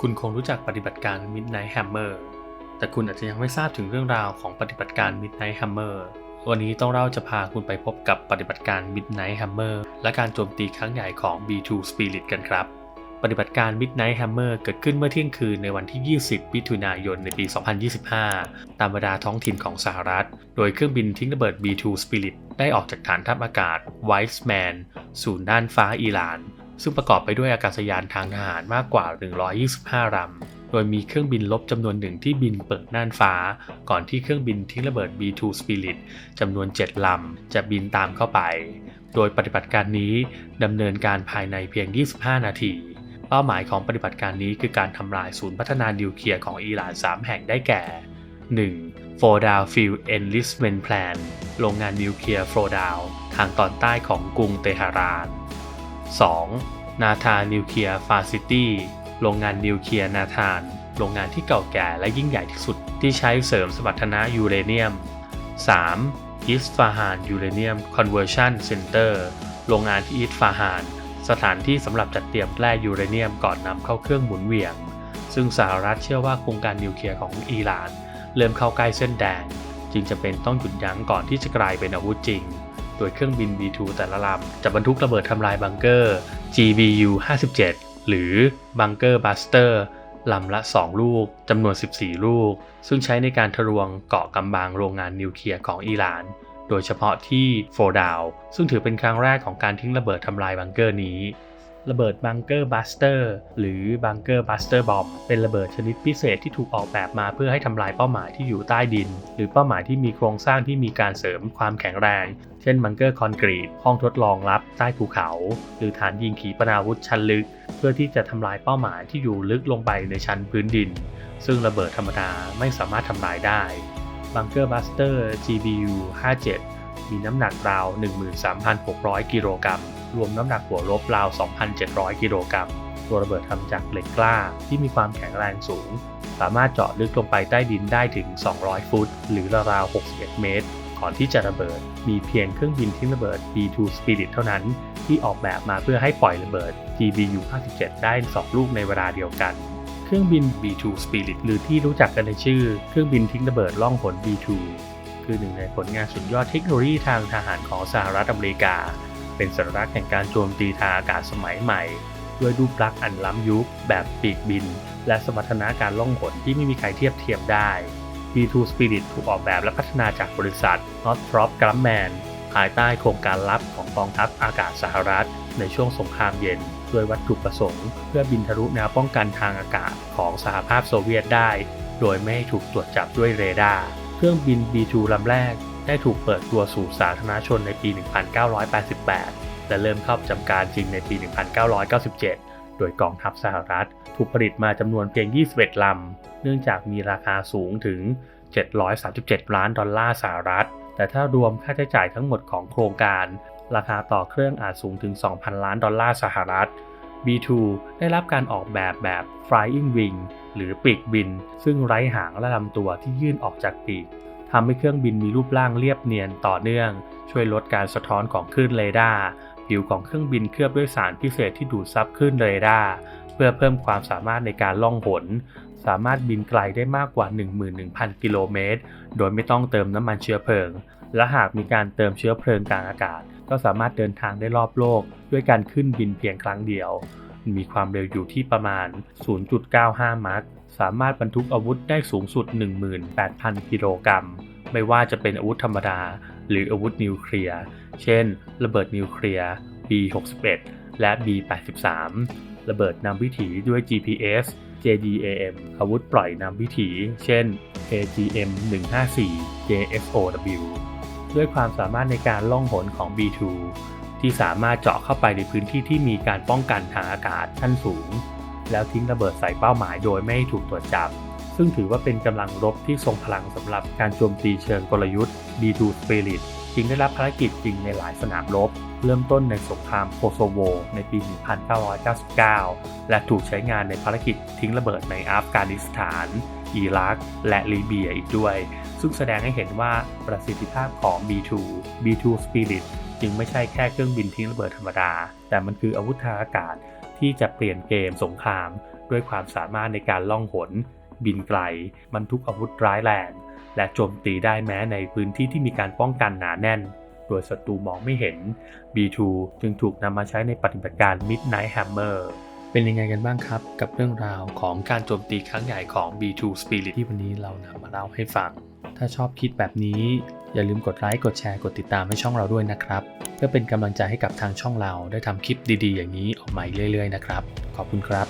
คุณคงรู้จักปฏิบัติการ Midnight Hammer แต่คุณอาจจะยังไม่ทราบถึงเรื่องราวของปฏิบัติการ Midnight Hammer วันนี้ต้องเล่าจะพาคุณไปพบกับปฏิบัติการ Midnight Hammer และการโจมตีครั้งใหญ่ของ B2 Spirit กันครับ ปฏิบัติการ Midnight Hammer เกิดขึ้นเมื่อเที่ยงคืนในวันที่ 20 มิถุนายนในปี 2025 ตามเวลาท้องถิ่นของสหรัฐ โดยเครื่องบินทิ้งระเบิด B2 Spirit ได้ออกจากฐานทัพอากาศ Weizmann ศูนย์ด้านฟ้าอิหร่าน ซึ่งประกอบไปด้วยอากาศยานทางทหารมากกว่า 125ลำ โดยมีเครื่องบินลบจำนวนหนึ่งที่บินเปิดน่านฟ้า ก่อนที่เครื่องบินทิ้งระเบิด B2 Spirit จำนวน 7 ลำ จะบินตามเข้าไป โดยปฏิบัติการนี้ดำเนินการภายในเพียง 25 นาที เป้าหมายของปฏิบัติการนี้คือการทำลายศูนย์พัฒนานิวเคลียร์ของอิหร่าน 3 แห่งได้แก่ 1. f o r d a l Field Enlistment Plan โรงงานนิวเคลียร์ f o r d a l ทางตอนใต้ของกรุงเตหะราน 2. นาธานนิวเคลียร์ฟาซิตี้โรงงานนิวเคลียร์นาธาน โรงงานที่เก่าแก่และยิ่งใหญ่ที่สุดที่ใช้เสริมสมรรถนะยูเรเนียม 3. อิสฟาฮานยูเรเนียมคอนเวอร์ชันเซ็นเตอร์โรงงานที่อิสฟาฮาน สถานที่สำหรับจัดเตรียมแร่ยูเรเนียมก่อนนำเข้าเครื่องหมุนเวียง ซึ่งสหรัฐเชื่อว่าโครงการนิวเคลียร์ของอิหร่าน เริ่มเข้าใกล้เส้นแดง จึงจะเป็นต้องหยุดยั้งก่อนที่จะกลายเป็นอาวุธจริง โดยเครื่องบิน B2 แต่ละลำจะบรรทุกระเบิดทำลายบังเกอร์ GBU 57หรือบังเกอร์บัสเตอร์ลำละ 2 ลูกจำนวน 14 ลูก ซึ่งใช้ในการทะลวงเกาะกำบังโรงงานนิวเคลียร์ของอิหร่าน โดยเฉพาะที่โฟดาว ซึ่งถือเป็นครั้งแรกของการทิ้งระเบิดทำลายบังเกอร์นี้ ระเบิดบังเกอร์บัสเตอร์หรือบังเกอร์บัสเตอร์บอมเป็นระเบิดชนิดพิเศษที่ถูกออกแบบมาเพื่อให้ทำลายเป้าหมายที่อยู่ใต้ดิน หรือเป้าหมายที่มีโครงสร้างที่มีการเสริมความแข็งแรง เช่นบังเกอร์คอนกรีต ห้องทดลองลับใต้ภูเขา หรือฐานยิงขีปนาวุธชั้นลึก เพื่อที่จะทำลายเป้าหมายที่อยู่ลึกลงไปในชั้นพื้นดิน ซึ่งระเบิดธรรมดาไม่สามารถทำลายได้บังเกอร์บัสเตอร์ GBU 57มีน้ำหนักราว 13,600 กิโลกรัม รวมน้ำหนักหัวลบราว 2,700 กิโลกรัม ตัวระเบิดทำจากเหล็กกล้าที่มีความแข็งแรงสูง สามารถเจาะลึกลงไปใต้ดินได้ถึง 200 ฟุต หรือราวๆ61 เมตร ก่อนที่จะระเบิด มีเพียงเครื่องบินทิ้งระเบิด B2 Spirit เท่านั้น ที่ออกแบบมาเพื่อให้ปล่อยระเบิด GBU 57ได้ 2 ลูกในเวลาเดียวกันเครื่องบิน B2 Spirit หรือที่รู้จักกันในชื่อ เครื่องบินทิ้งระเบิดล่องหน B2 คือหนึ่งในผลงานสุดยอดเทคโนโลยีทางทหารของสหรัฐอเมริกา เป็นสัญลักษณ์แห่งการโจมตีทางอากาศสมัยใหม่ ด้วยรูปลักษณ์อันล้ำยุค แบบปีกบิน และสมรรถนะการล่องหนที่ไม่มีใครเทียบเทียมได้ B2 Spirit ถูกออกแบบและพัฒนาจากบริษัท Northrop Grumman ภายใต้โครงการลับของกองทัพอากาศสหรัฐ ในช่วงสงครามเย็นด้วยวัตถุประสงค์ เพื่อบินทะลุแนวป้องกันทางอากาศของสหภาพโซเวียตได้ โดยไม่ให้ถูกตรวจจับด้วยเรดาร์เครื่องบิน B2 ลำแรก ได้ถูกเปิดตัวสู่สาธารณชนในปี 1988 และเริ่มเข้าจำการจริงในปี 1997 โดยกองทัพสหรัฐ ถูกผลิตมาจำนวนเพียง 21 ลำ เนื่องจากมีราคาสูงถึง 737 ล้านดอลลาร์สหรัฐ แต่ถ้ารวมค่าใช้จ่ายทั้งหมดของโครงการ ราคาต่อเครื่องอาจสูงถึง 2,000 ล้านดอลลาร์สหรัฐ B2 ได้รับการออกแบบแบบ Flying Wing หรือปีกบิน ซึ่งไร้หางและลำตัวที่ยื่นออกจากปีก ทำให้เครื่องบินมีรูปร่างเรียบเนียนต่อเนื่อง ช่วยลดการสะท้อนของคลื่นเรดาร์ผิวของเครื่องบินเคลือบด้วยสารพิเศษที่ดูดซับคลื่นเรดาร์เพื่อเพิ่มความสามารถในการล่องหน สามารถบินไกลได้มากกว่า 11,000 กิโลเมตร โดยไม่ต้องเติมน้ำมันเชื้อเพลิง และหากมีการเติมเชื้อเพลิงกลางอากาศ ก็สามารถเดินทางได้รอบโลก ด้วยการขึ้นบินเพียงครั้งเดียว มีความเร็วอยู่ที่ประมาณ 0.95 มัคสามารถบรรทุกอาวุธได้สูงสุด 18,000 กิโลกรัม ไม่ว่าจะเป็นอาวุธธรรมดา หรืออาวุธนิวเคลียร์ เช่น ระเบิดนิวเคลียร์ B61 และ B83 ระเบิดนำวิถีด้วย GPS JDAM อาวุธปล่อยนำวิถี เช่น AGM 154 JFOW ด้วยความสามารถในการล่องหนของ B2 ที่สามารถเจาะเข้าไปในพื้นที่ที่มีการป้องกันทางอากาศชั้นสูง แล้วทิ้งระเบิดใส่เป้าหมายโดยไม่ถูกตรวจจับ ซึ่งถือว่าเป็นกำลังรบที่ทรงพลังสำหรับการโจมตีเชิงกลยุทธ์ B2 Spirit จึงได้รับภารกิจจริงในหลายสนามรบ เริ่มต้นในสงครามโคโซโว ในปี 1999 และถูกใช้งานในภารกิจทิ้งระเบิดในอัฟกานิสถานอิรัก และลิเบียอีกด้วย ซึ่งแสดงให้เห็นว่าประสิทธิภาพของ B2 B2 Spirit จึงไม่ใช่แค่เครื่องบินทิ้งระเบิดธรรมดา แต่มันคืออาวุธทางอากาศที่จะเปลี่ยนเกมสงคราม ด้วยความสามารถในการล่องหน บินไกลบรรทุกอาวุธร้ายแรง และโจมตีได้แม้ในพื้นที่ที่มีการป้องกันหนาแน่น โดยศัตรูมองไม่เห็น B2 จึงถูกนำมาใช้ในปฏิบัติการ Midnight Hammer เป็นยังไงกันบ้างครับ กับเรื่องราวของการโจมตีครั้งใหญ่ของ B2 Spirit ที่วันนี้เรานำมาเล่าให้ฟัง ถ้าชอบคิดแบบนี้ อย่าลืมกดไลค์ กดแชร์ กดติดตามให้ช่องเราด้วยนะครับ เพื่อเป็นกำลังใจให้กับทางช่องเราได้ทำคลิปดีๆ อย่างนี้ออกมาเรื่อยๆนะครับ ขอบคุณครับ